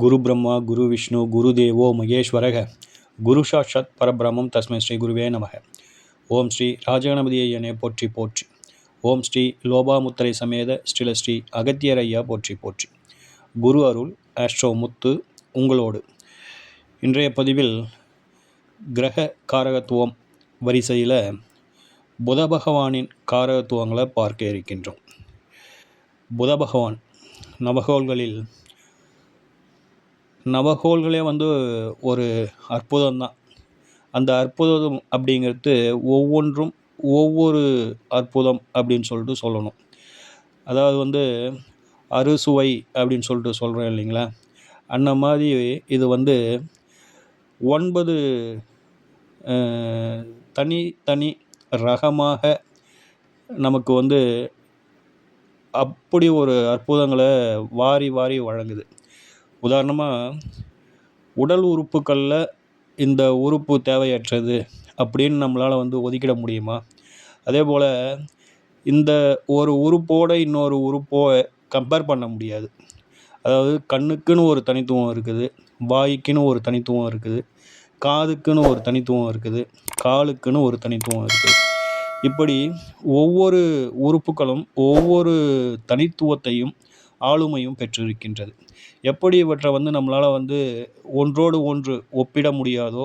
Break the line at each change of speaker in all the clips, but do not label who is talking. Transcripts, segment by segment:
குரு பிரம்மா குரு விஷ்ணு குரு தேவோ மகேஸ்வரக. குரு சாட்சாத் பரபிரம்மம் தஸ்மை ஸ்ரீ குருவே நமக. ஓம் ஸ்ரீ ராஜகணபதியனே போற்றி போற்றி. ஓம் ஸ்ரீ லோபாமுத்திரை சமேத ஸ்ரீல ஸ்ரீ அகத்தியரையா போற்றி போற்றி. குரு அருள் ஆஸ்ட்ரோ முத்து உங்களோடு. இன்றைய பதிவில் கிரக காரகத்துவம் வரிசையில் புத பகவானின் காரகத்துவங்களை பார்க்க இருக்கின்றோம். புத பகவான் நவகோள்களில் நவகோள்களே வந்து ஒரு அற்புதம் தான் அந்த அற்புதம் அப்படிங்கிறது ஒவ்வொன்றும் ஒவ்வொரு அற்புதம் அப்படின்னு சொல்லிட்டு சொல்லணும். அதாவது வந்து அறுசுவை அப்படின்னு சொல்லிட்டு சொல்கிறோம் இல்லைங்களா? அந்த மாதிரி இது வந்து ஒன்பது தனி தனி ரகமாக நமக்கு வந்து அப்படி ஒரு அற்புதங்களை வாரி வாரி வழங்குது. உதாரணமாக உடல் உறுப்புகளில் இந்த உறுப்பு தேவையற்றது அப்படின்னு நம்மளால் வந்து ஒதுக்கிட முடியுமா? அதே போல் இந்த ஒரு உறுப்போட இன்னொரு உறுப்போ கம்பேர் பண்ண முடியாது. அதாவது கண்ணுக்குன்னு ஒரு தனித்துவம் இருக்குது வாய்க்குன்னு ஒரு தனித்துவம் இருக்குது காதுக்குன்னு ஒரு தனித்துவம் இருக்குது காலுக்குன்னு ஒரு தனித்துவம் இருக்குது. இப்படி ஒவ்வொரு உறுப்புகளும் ஒவ்வொரு தனித்துவத்தையும் ஆளுமையும் பெற்றிருக்கின்றது. எப்படி இவற்றை வந்து நம்மளால் வந்து ஒன்றோடு ஒன்று ஒப்பிட முடியாதோ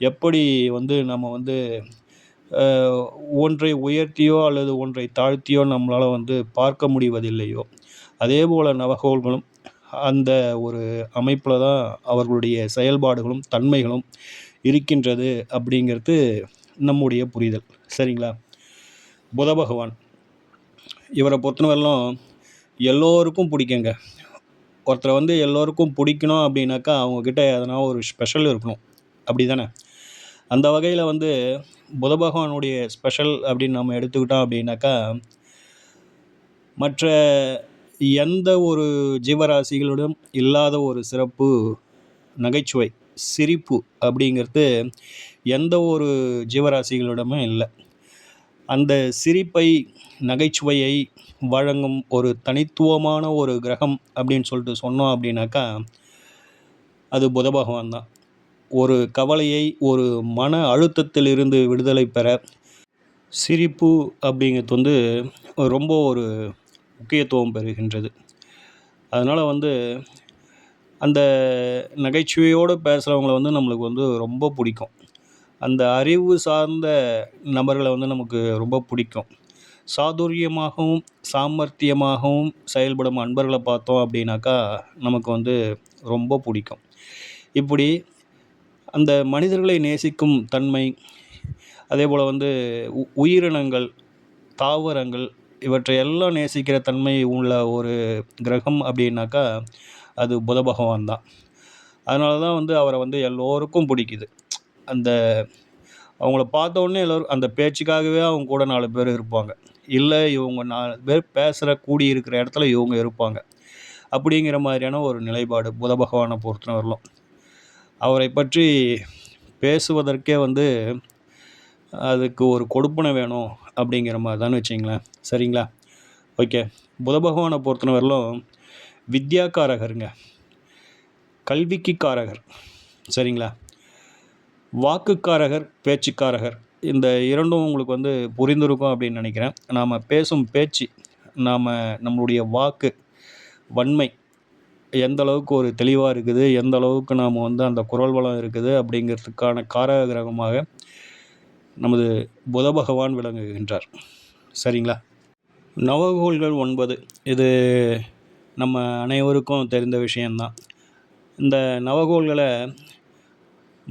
எப்படி வந்து நம்ம வந்து ஒன்றை உயர்த்தியோ அல்லது ஒன்றை தாழ்த்தியோ நம்மளால் வந்து பார்க்க முடிவதில்லையோ அதே போல் நவகோள்களும் அந்த ஒரு அமைப்பில் தான் அவர்களுடைய செயல்பாடுகளும் தன்மைகளும் இருக்கின்றது அப்படிங்கிறது நம்முடைய புரிதல். சரிங்களா? புத பகவான். இவரை பொறுத்தவரையிலும் எல்லோருக்கும் பிடிக்குங்க. ஒருத்தரை வந்து எல்லோருக்கும் பிடிக்கணும் அப்படின்னாக்கா அவங்கக்கிட்ட எதனா ஒரு ஸ்பெஷல் இருக்கணும். அப்படி தானே அந்த வகையில் வந்து புத பகவானுடைய ஸ்பெஷல் அப்படின்னு நம்ம எடுத்துக்கிட்டோம் அப்படின்னாக்கா மற்ற எந்த ஒரு ஜீவராசிகளிடம் இல்லாத ஒரு சிறப்பு நகைச்சுவை சிரிப்பு அப்படிங்கிறது எந்த ஒரு ஜீவராசிகளிடமும் இல்லை. அந்த சிரிப்பை நகைச்சுவையை வழங்கும் ஒரு தனித்துவமான ஒரு கிரகம் அப்படின்னு சொல்லிட்டு சொன்னோம் அப்படின்னாக்கா அது புத பகவான் தான். ஒரு கவலையை ஒரு மன அழுத்தத்திலிருந்து விடுதலை பெற சிரிப்பு அப்படிங்கிறது வந்து ரொம்ப ஒரு முக்கியத்துவம் பெறுகின்றது. அதனால் வந்து அந்த நகைச்சுவையோடு பேசுகிறவங்கள வந்து நம்மளுக்கு வந்து ரொம்ப பிடிக்கும். அந்த அறிவு சார்ந்த நபர்களை வந்து நமக்கு ரொம்ப பிடிக்கும். சாதுரியமாகவும் சாமர்த்தியமாகவும் செயல்படும் அன்பர்களை பார்த்தோம் அப்படின்னாக்கா நமக்கு வந்து ரொம்ப பிடிக்கும். இப்படி அந்த மனிதர்களை நேசிக்கும் தன்மை அதே போல் வந்து உ- உயிரினங்கள் தாவரங்கள் இவற்றை எல்லாம் நேசிக்கிற தன்மை உள்ள ஒரு கிரகம் அப்படின்னாக்கா அது புத பகவான் தான். அதனால தான் வந்து அவரை வந்து எல்லோருக்கும் பிடிக்குது. அந்த அவங்கள பார்த்த உடனே எல்லோரும் அந்த பேச்சுக்காகவே அவங்க கூட நாலு பேர் இருப்பாங்க. இல்லை இவங்க நாலு பேர் பேசுகிற கூடி இருக்கிற இடத்துல இவங்க இருப்பாங்க. அப்படிங்கிற மாதிரியான ஒரு நிலைப்பாடு புத பகவானை பொறுத்தவரையிலும். அவரை பற்றி பேசுவதற்கே வந்து அதுக்கு ஒரு கொடுப்பனை வேணும் அப்படிங்கிற மாதிரி தான் வச்சிங்களேன். சரிங்களா? ஓகே. புத பகவானை பொறுத்தவரையிலும் வித்யாக்காரகருங்க. கல்விக்கு காரகர் சரிங்களா? வாக்குக்காரகர் பேச்சுக்காரகர். இந்த இரண்டும் உங்களுக்கு வந்து புரிந்திருக்கும் அப்படின்னு நினைக்கிறேன். நாம் பேசும் பேச்சு நாம் நம்மளுடைய வாக்கு வன்மை எந்த அளவுக்கு ஒரு தெளிவாக இருக்குது எந்த அளவுக்கு நாம் வந்து அந்த குரல் வளம் இருக்குது அப்படிங்கிறதுக்கான காரக கிரகமாக நமது புத பகவான் விளங்குகின்றார். சரிங்களா? நவகோள்கள் ஒன்பது. இது நம்ம அனைவருக்கும் தெரிந்த விஷயம்தான். இந்த நவகோள்களை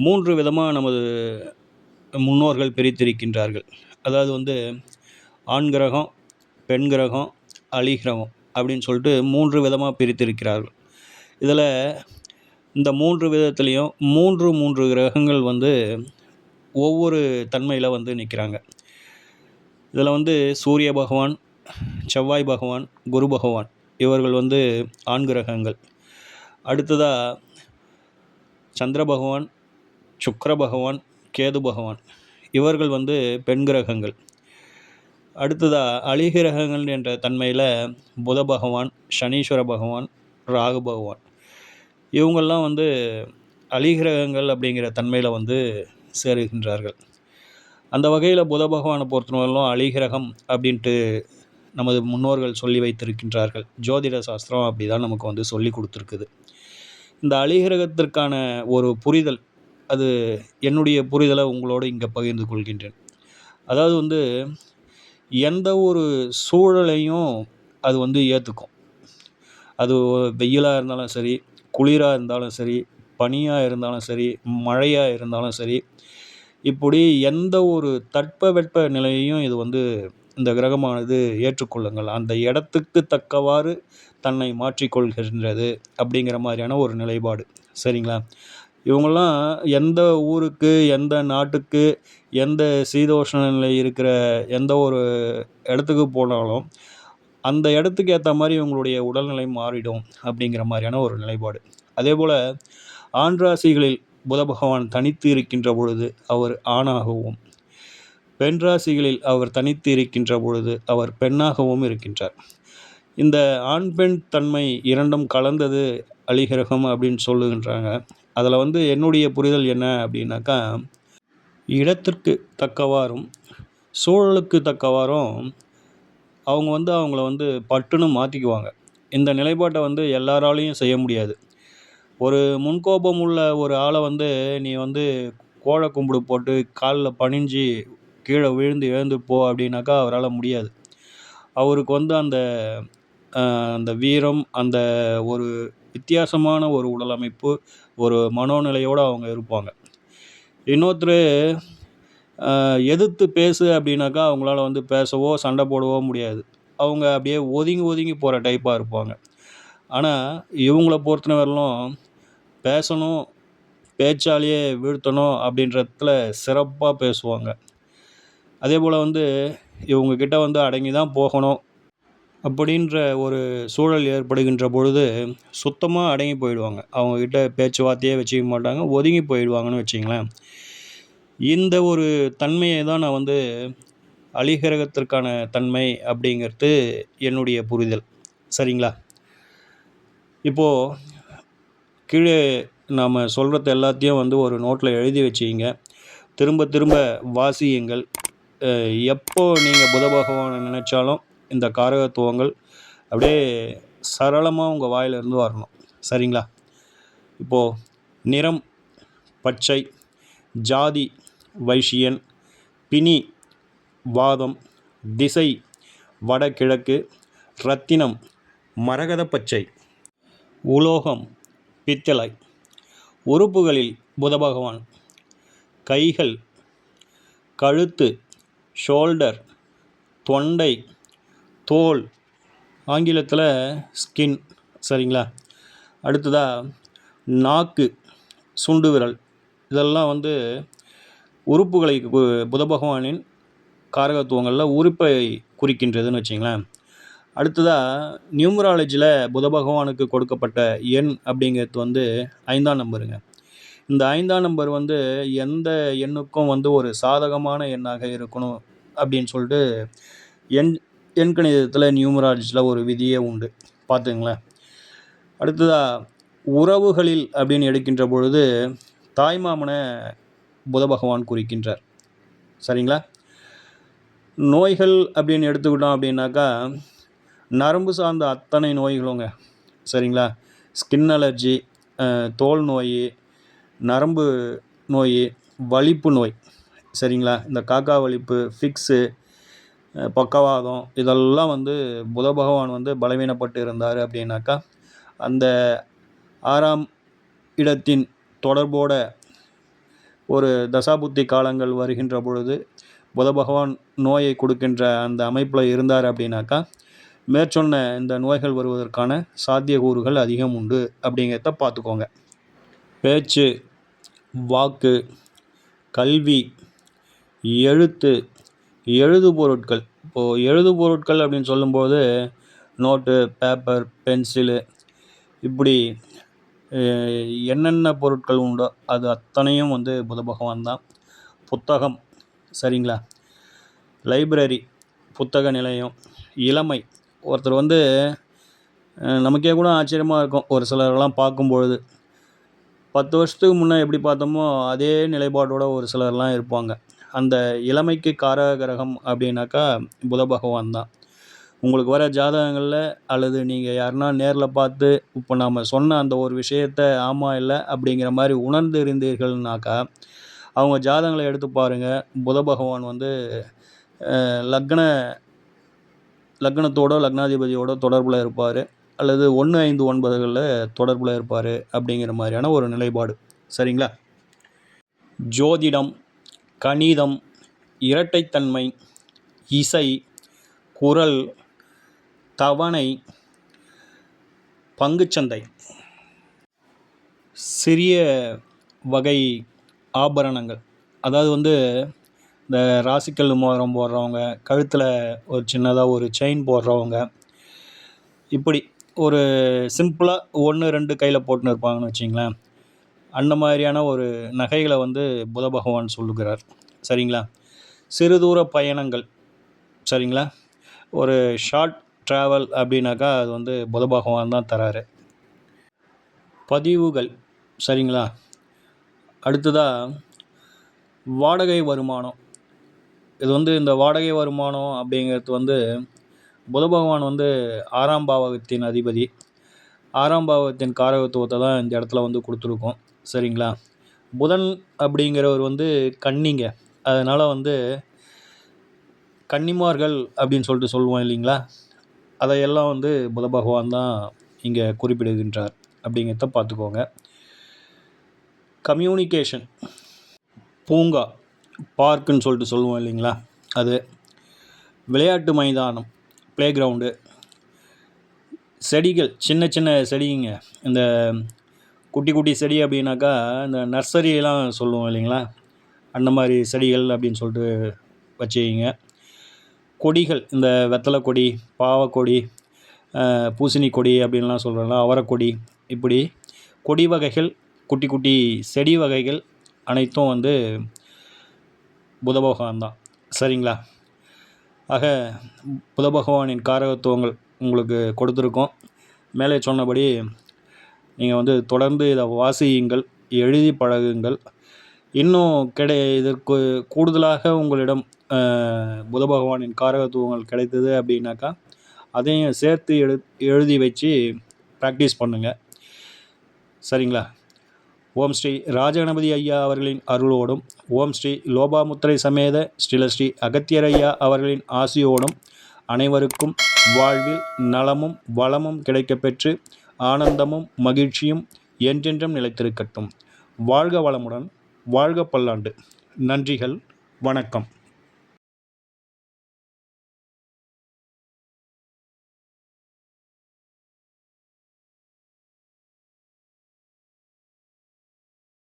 மூன்று விதமாக நமது முன்னோர்கள் பிரித்திருக்கின்றார்கள். அதாவது வந்து ஆண் கிரகம் பெண் கிரகம் அலி கிரகம் அப்படின்னு சொல்லிட்டு மூன்று விதமாக பிரித்திருக்கிறார்கள். இதில் இந்த மூன்று விதத்துலேயும் மூன்று மூன்று கிரகங்கள் வந்து ஒவ்வொரு தன்மையில் வந்து நிற்கிறாங்க. இதில் வந்து சூரிய பகவான் செவ்வாய் பகவான் குரு பகவான் இவர்கள் வந்து ஆண் கிரகங்கள். அடுத்ததாக சந்திர பகவான் சுக்கர பகவான் கேது பகவான். இவர்கள் வந்து பெண் கிரகங்கள். அடுத்ததாக அழிகிரகங்கள் என்ற தன்மையில் புத பகவான் சனீஸ்வர பகவான் ராகு பகவான். இவங்கெல்லாம் வந்து அழிகிரகங்கள் அப்படிங்கிற தன்மையில் வந்து சேருகின்றார்கள். அந்த வகையில் புத பகவானை பொறுத்தவரையிலும் அழிகிரகம் அப்படின்ட்டு நமது முன்னோர்கள் சொல்லி வைத்திருக்கின்றார்கள். ஜோதிட சாஸ்திரம் அப்படி தான் நமக்கு வந்து சொல்லி கொடுத்துருக்குது. இந்த அழிகிரகத்திற்கான ஒரு புரிதல் அது என்னுடைய புரிதலை உங்களோடு இங்கே பகிர்ந்து கொள்கின்றேன். அதாவது வந்து எந்த ஒரு சூழலையும் அது வந்து ஏற்றுக்கும் அது வெயிலாக இருந்தாலும் சரி குளிராக இருந்தாலும் சரி பனியாக இருந்தாலும் சரி மழையாக இருந்தாலும் சரி இப்படி எந்த ஒரு தட்பவெட்ப நிலையையும் இது வந்து இந்த கிரகமானது ஏற்றுக்கொள்ளுங்கள். அந்த இடத்துக்கு தக்கவாறு தன்னை மாற்றிக்கொள்கின்றது அப்படிங்கிற மாதிரியான ஒரு நிலைப்பாடு. சரிங்களா? இவங்கெல்லாம் எந்த ஊருக்கு எந்த நாட்டுக்கு எந்த சீதோஷ்ண நிலை இருக்கிற எந்த ஒரு இடத்துக்கு போனாலும் அந்த இடத்துக்கு ஏற்ற மாதிரி இவங்களுடைய உடல்நிலை மாறிடும் அப்படிங்கிற மாதிரியான ஒரு நிலைப்பாடு. அதே போல் ஆண் ராசிகளில் புத பகவான் தனித்து இருக்கின்ற பொழுது அவர் ஆணாகவும் பெண் ராசிகளில் அவர் தனித்து இருக்கின்ற பொழுது அவர் பெண்ணாகவும் இருக்கின்றார். இந்த ஆண் பெண் தன்மை இரண்டும் கலந்தது அலிகிரகம் அப்படின்னு சொல்லுகின்றாங்க. அதில் வந்து என்னுடைய புரிதல் என்ன அப்படின்னாக்கா இடத்திற்கு தக்கவாறும் சூழலுக்கு தக்கவாறும் அவங்க வந்து அவங்கள வந்து பட்டுன்னு மாற்றிக்குவாங்க இந்த நிலைப்பாட்டை வந்து எல்லாராலையும் செய்ய முடியாது. ஒரு முன்கோபம் உள்ள ஒரு ஆளை வந்து நீ வந்து கோழ கும்பிடு போட்டு காலில் பணிஞ்சு கீழே விழுந்து எழுந்து போ அப்படின்னாக்கா அவரால் முடியாது. அவருக்கு வந்து அந்த அந்த வீரம் அந்த ஒரு வித்தியாசமான ஒரு உடல் அமைப்பு ஒரு மனோநிலையோடு அவங்க இருப்பாங்க. இன்னொருத்தர் எதிர்த்து பேசு அப்படின்னாக்கா அவங்களால வந்து பேசவோ சண்டை போடவோ முடியாது. அவங்க அப்படியே ஒதுங்கி ஒதுங்கி போகிற டைப்பாக இருப்பாங்க. ஆனால் இவங்களை பொறுத்தவரையிலும் பேசணும் பேச்சாலேயே வீழ்த்தணும் அப்படின்றதுல சிறப்பாக பேசுவாங்க. அதே போல் வந்து இவங்கக்கிட்ட வந்து அடங்கி தான் போகணும். அப்படின்ற ஒரு சூழல் ஏற்படுகின்ற பொழுது சுத்தமாக அடங்கி போயிடுவாங்க. அவங்கக்கிட்ட பேச்சுவார்த்தையே வச்சுக்க மாட்டாங்க ஒதுங்கி போயிடுவாங்கன்னு வச்சிங்களேன். இந்த ஒரு தன்மையை தான் நான் வந்து அழிகிரகத்திற்கான தன்மை அப்படிங்கிறது என்னுடைய புரிதல். சரிங்களா? இப்போது கீழே நாம் சொல்கிறது எல்லாத்தையும் வந்து ஒரு நோட்டில் எழுதி வச்சிங்க திரும்ப திரும்ப வாசியுங்கள். எப்போ நீங்கள் புத பகவானை நினச்சாலும் இந்த காரகத்துவங்கள் அப்படியே சரளமாக உங்கள் வாயிலிருந்து வரணும். சரிங்களா? இப்போது நிறம் பச்சை ஜாதி வைஷியன் பினி வாதம் திசை வடகிழக்கு ரத்தினம் மரகத பச்சை உலோகம் பித்தளை உறுப்புகளில் புதபகவான் கைகள் கழுத்து ஷோல்டர் தொண்டை தோல். ஆங்கிலத்தில் ஸ்கின் சரிங்களா? அடுத்ததாக நாக்கு சுண்டு விரல். இதெல்லாம் வந்து உறுப்புகளை புத பகவானின் காரகத்துவங்களில் உறுப்பை குறிக்கின்றதுன்னு வச்சிங்களேன். அடுத்ததாக நியூமராலஜியில் புத பகவானுக்கு கொடுக்கப்பட்ட எண் அப்படிங்கிறது வந்து ஐந்தாம் நம்பருங்க. இந்த ஐந்தாம் நம்பர் வந்து எந்த எண்ணுக்கும் வந்து ஒரு சாதகமான எண்ணாக இருக்கணும் அப்படின்னு சொல்லிட்டு எண் எண்கணிதத்தில் நியூமராலஜியில் ஒரு விதியே உண்டு. பார்த்துங்களேன் அடுத்ததாக உறவுகளில் அப்படின்னு எடுக்கின்ற பொழுது தாய்மாமனை புத பகவான் குறிக்கின்றார். சரிங்களா? நோய்கள் அப்படின்னு எடுத்துக்கிட்டோம் அப்படின்னாக்கா நரம்பு சார்ந்த அத்தனை நோய்களுங்க. சரிங்களா? ஸ்கின் அலர்ஜி தோல் நோய் நரம்பு நோய் வலிப்பு நோய். சரிங்களா? இந்த காக்கா வலிப்பு ஃபிக்ஸு பக்கவாதம் இதெல்லாம் வந்து புத பகவான் வந்து பலவீனப்பட்டு இருந்தார் அப்படின்னாக்கா அந்த ஆறாம் இடத்தின் தொடர்போட ஒரு தசாபுத்தி காலங்கள் வருகின்ற பொழுது புத பகவான் நோயை கொடுக்கின்ற அந்த அமைப்பில் இருந்தார் அப்படின்னாக்கா மேற்சொன்ன இந்த நோய்கள் வருவதற்கான சாத்தியக்கூறுகள் அதிகம் உண்டு அப்படிங்கிறத பார்த்துக்கோங்க. பேச்சு வாக்கு கல்வி எழுத்து எழுது பொருட்கள் இப்போது எழுது பொருட்கள் அப்படின்னு சொல்லும்போது நோட்டு பேப்பர் பென்சிலு இப்படி என்னென்ன பொருட்கள் உண்டோ அது அத்தனையும் வந்து புத பகவான் தான். புத்தகம். சரிங்களா? லைப்ரரி புத்தக நிலையம் இளமை. ஒருத்தர் வந்து நமக்கே கூட ஆச்சரியமாக இருக்கும். ஒரு சிலரெல்லாம் பார்க்கும்பொழுது பத்து வருஷத்துக்கு முன்னே எப்படி பார்த்தோமோ அதே நிலைப்பாட்டோட ஒரு சிலர்லாம் இருப்பாங்க. அந்த இளமைக்கு காரக கிரகம் அப்படின்னாக்கா புத பகவான் தான். உங்களுக்கு வர ஜாதகங்களில் அல்லது நீங்கள் யாருன்னா நேரில் பார்த்து இப்போ நாம் சொன்ன அந்த ஒரு விஷயத்த ஆமாம் இல்லை அப்படிங்கிற மாதிரி உணர்ந்து இருந்தீர்கள்னாக்கா அவங்க ஜாதகங்களை எடுத்து பாருங்கள் புத பகவான் வந்து லக்ன லக்னத்தோட லக்னாதிபதியோட தொடர்பில் இருப்பார். அல்லது ஒன்று ஐந்து ஒன்பதுகளில் தொடர்பில் இருப்பார் அப்படிங்கிற மாதிரியான ஒரு நிலைப்பாடு. சரிங்களா? ஜோதிடம் கணிதம் இரட்டைத்தன்மை இசை குரல் தவணை பங்குச்சந்தை. சிறிய வகை ஆபரணங்கள். அதாவது வந்து இந்த ராசிக்கல் மோதிரம் போடுறவங்க கழுத்தில் ஒரு சின்னதாக ஒரு செயின் போடுறவங்க இப்படி ஒரு சிம்பிளாக ஒன்று ரெண்டு கையில் போட்டுன்னு இருப்பாங்கன்னு வச்சிங்களேன். அந்த மாதிரியான ஒரு நகைகளை வந்து புத பகவான் சொல்லுகிறார். சரிங்களா? சிறு தூர பயணங்கள். சரிங்களா? ஒரு ஷார்ட் ட்ராவல் அப்படின்னாக்கா அது வந்து புத பகவான் தான் தராரு. பதிவுகள். சரிங்களா? அடுத்ததாக வாடகை வருமானம். இது வந்து இந்த வாடகை வருமானம் அப்படிங்கிறது வந்து புத பகவான் வந்து ஆறாம் பாவகத்தின் அதிபதி. ஆறாம் பாவகத்தின் காரகத்துவத்தை தான் இந்த இடத்துல வந்து கொடுத்துருக்கோம். சரிங்களா? புதன் அப்படிங்கிறவர் வந்து கன்னிங்க. அதனால் வந்து கன்னிமார்கள் அப்படின்னு சொல்லிட்டு சொல்லுவோம் இல்லைங்களா? அதையெல்லாம் வந்து புத பகவான் தான் இங்கே குறிப்பிடுகின்றார். அப்படிங்கிறத பார்த்துக்கோங்க. கம்யூனிகேஷன். பூங்கா. பார்க்குன்னு சொல்லிட்டு சொல்லுவோம் இல்லைங்களா? அது விளையாட்டு மைதானம். ப்ளே கிரவுண்டு செடிகள். சின்ன சின்ன செடிங்க. இந்த குட்டி குட்டி செடி அப்படின்னாக்கா இந்த நர்சரியெல்லாம் சொல்லுவோம் இல்லைங்களா? அந்த மாதிரி செடிகள் அப்படின்னு சொல்லிட்டு வச்சுக்கிங்க. கொடிகள் இந்த வெத்தலை கொடி பாவக்கொடி பூசணி கொடி அப்படின்லாம் சொல்கிறோம்ல அவரைக்கொடி இப்படி கொடி வகைகள் குட்டி குட்டி செடி வகைகள் அனைத்தும் வந்து புதபகவான் தான். சரிங்களா? ஆக புதபகவானின் காரகத்துவங்கள் உங்களுக்கு கொடுத்துருக்கோம். மேலே சொன்னபடி நீங்கள் வந்து தொடர்ந்து இதை வாசியுங்கள் எழுதி பழகுங்கள். இன்னும் கிடை இதற்கு கூடுதலாக உங்களிடம் புத பகவானின் காரகத்துவங்கள் கிடைத்தது அப்படின்னாக்கா அதையும் சேர்த்து எழு எழுதி வச்சு ப்ராக்டிஸ் பண்ணுங்கள் சரிங்களா? ஓம் ஸ்ரீ ராஜகணபதி ஐயா அவர்களின் அருளோடும் ஓம் ஸ்ரீ லோபாமுத்திரை சமேத ஸ்ரீல ஸ்ரீ அகத்தியர் ஐயா அவர்களின் ஆசியோடும் அனைவருக்கும் வாழ்வில் நலமும் வளமும் கிடைக்கப்பெற்று ஆனந்தமும் மகிழ்ச்சியும் என்றென்றும் நிலைத்திருக்கட்டும். வாழ்க வளமுடன் வாழ்க பல்லாண்டு. நன்றிகள் வணக்கம்.